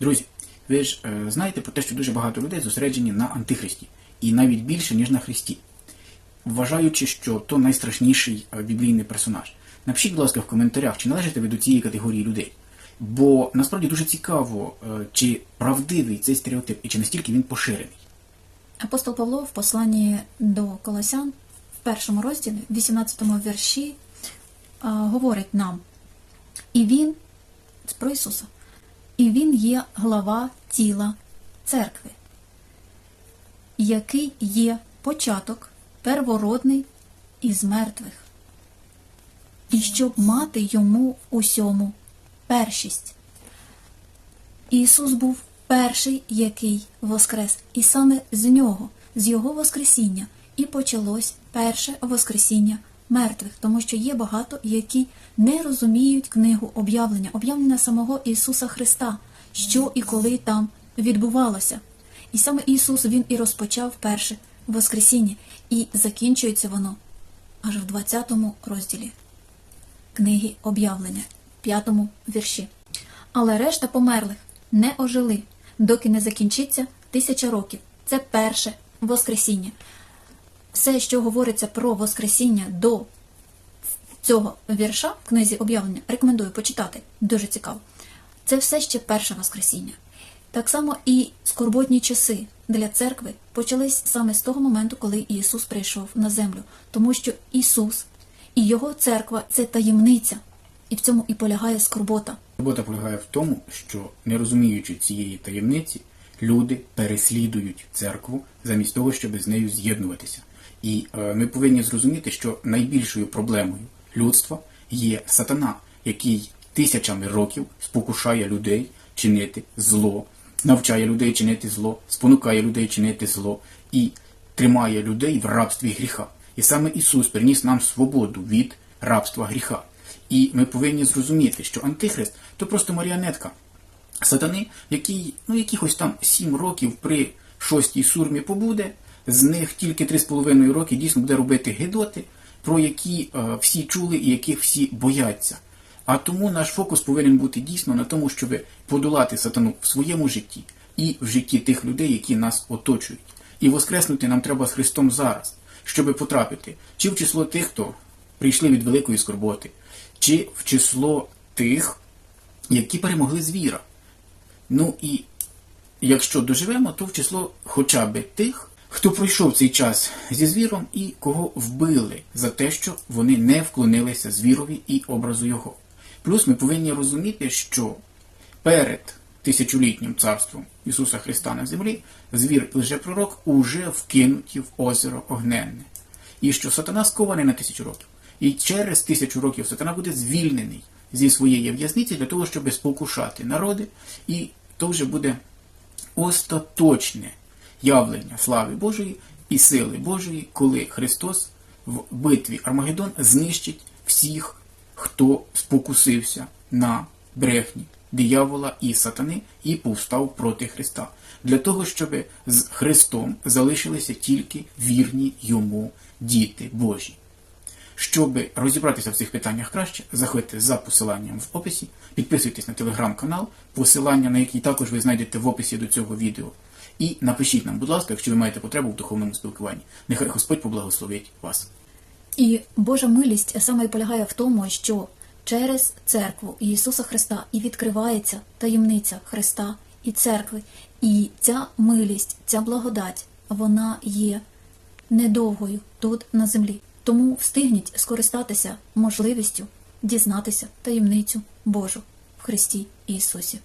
Друзі, ви ж е, знаєте про те, що дуже багато людей зосереджені на антихристі, і навіть більше, ніж на Христі, вважаючи, що то найстрашніший е, біблійний персонаж. Напишіть, будь ласка, в коментарях, чи належите ви до цієї категорії людей. Бо насправді дуже цікаво, е, чи правдивий цей стереотип, і чи настільки він поширений. Апостол Павло в посланні до Колосян в першому розділі, в 18 вірші, а, говорить нам, і він про Ісуса, і Він є глава тіла церкви, який є початок первородний із мертвих, і щоб мати йому усьому першість. Ісус був перший, який воскрес, і саме з нього, з його воскресіння, і почалось перше воскресіння мертвих, тому що є багато, які не розуміють книгу об'явлення, об'явлення самого Ісуса Христа, що і коли там відбувалося. І саме Ісус Він і розпочав перше воскресіння, і закінчується воно аж в 20 розділі книги об'явлення, п'ятому вірші. Але решта померлих не ожили, доки не закінчиться тисяча років. Це перше Воскресіння. Все, що говориться про Воскресіння до цього вірша в книзі об'явлення, рекомендую почитати. Дуже цікаво. Це все ще перше Воскресіння. Так само і скорботні часи для церкви почались саме з того моменту, коли Ісус прийшов на землю, тому що Ісус і Його церква це таємниця, і в цьому і полягає скорбота. Робота полягає в тому, що не розуміючи цієї таємниці, люди переслідують церкву замість того, щоб з нею з'єднуватися. І е, ми повинні зрозуміти, що найбільшою проблемою людства є сатана, який тисячами років спокушає людей чинити зло, навчає людей чинити зло, спонукає людей чинити зло і тримає людей в рабстві гріха. І саме Ісус приніс нам свободу від рабства гріха. І ми повинні зрозуміти, що Антихрист то просто маріонетка сатани, який ну, якихось там сім років при шостій сурмі побуде, з них тільки три з половиною роки дійсно буде робити гидоти, про які е, всі чули і яких всі бояться. А тому наш фокус повинен бути дійсно на тому, щоб подолати сатану в своєму житті і в житті тих людей, які нас оточують. І воскреснути нам треба з Христом зараз, щоб потрапити чи в число тих, хто прийшли від великої скорботи, чи в число тих, які перемогли звіра. Ну і якщо доживемо, то в число хоча б тих, хто пройшов цей час зі звіром і кого вбили за те, що вони не вклонилися звірові і образу його. Плюс ми повинні розуміти, що перед тисячолітнім царством Ісуса Христа на землі звір і лжепророк уже вкинуті в озеро огненне. І що сатана скований на тисячу років. І через тисячу років сатана буде звільнений зі своєї в'язниці для того, щоб спокушати народи, і то вже буде остаточне явлення слави Божої і сили Божої, коли Христос в битві Армагеддон знищить всіх, хто спокусився на брехні диявола і сатани і повстав проти Христа, для того, щоб з Христом залишилися тільки вірні йому діти Божі. Щоб розібратися в цих питаннях краще, заходьте за посиланням в описі, підписуйтесь на телеграм-канал, посилання на який також ви знайдете в описі до цього відео. І напишіть нам, будь ласка, якщо ви маєте потребу в духовному спілкуванні. Нехай Господь поблагословить вас. І Божа милість саме і полягає в тому, що через церкву Ісуса Христа і відкривається таємниця Христа і церкви. І ця милість, ця благодать, вона є недовгою тут на землі. Тому встигніть скористатися можливістю дізнатися таємницю Божу в Христі Ісусі.